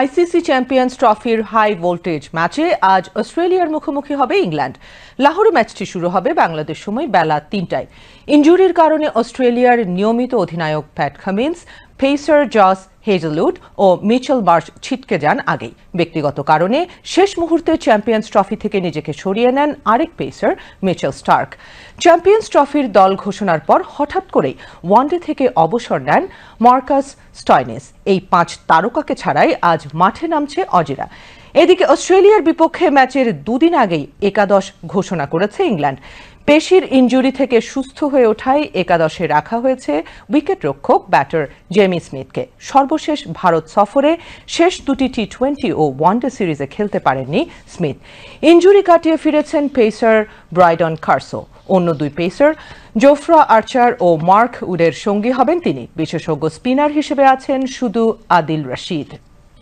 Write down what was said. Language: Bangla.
আইসিসি চ্যাম্পিয়ন্স ট্রফির হাই ভোল্টেজ ম্যাচে আজ অস্ট্রেলিয়ার মুখোমুখি হবে ইংল্যান্ড। লাহোর ম্যাচটি শুরু হবে বাংলাদেশ সময় বেলা তিনটায়। ইঞ্জুরির কারণে অস্ট্রেলিয়ার নিয়মিত অধিনায়ক Pat Cummins pacer Josh Hazlewood ও মিচেল মার্চ ছিটকে যান আগেই। ব্যক্তিগত কারণে শেষ মুহূর্তে চ্যাম্পিয়ন্স ট্রফি থেকে নিজেকে সরিয়ে নেন আরেক পেসার, মিচেল স্টার্ক। চ্যাম্পিয়ন্স ট্রফির দল ঘোষণার পর হঠাৎ করেই ওয়ানডে থেকে অবসর নেন মার্কাস স্টয়নেস। এই পাঁচ তারকাকে ছাড়াই আজ মাঠে নামছে অজিরা। এদিকে অস্ট্রেলিয়ার বিপক্ষে ম্যাচের দুদিন আগেই একাদশ ঘোষণা করেছে ইংল্যান্ড। পেশির ইঞ্জুরি থেকে সুস্থ হয়ে ওঠায় একাদশে রাখা হয়েছে উইকেটরক্ষক ব্যাটার জেমি স্মিথকে। সর্বশেষ ভারত সফরে শেষ দুটি টি টোয়েন্টি ও ওয়ানডে সিরিজে খেলতে পারেননি স্মিথ। ইঞ্জুরি কাটিয়ে ফিরেছেন পেসার ব্রাইডন কার্সো। অন্য দুই পেসার জোফরা আর্চার ও মার্ক উডের সঙ্গী হবেন তিনি। বিশেষজ্ঞ স্পিনার হিসেবে আছেন শুধু আদিল রশিদ।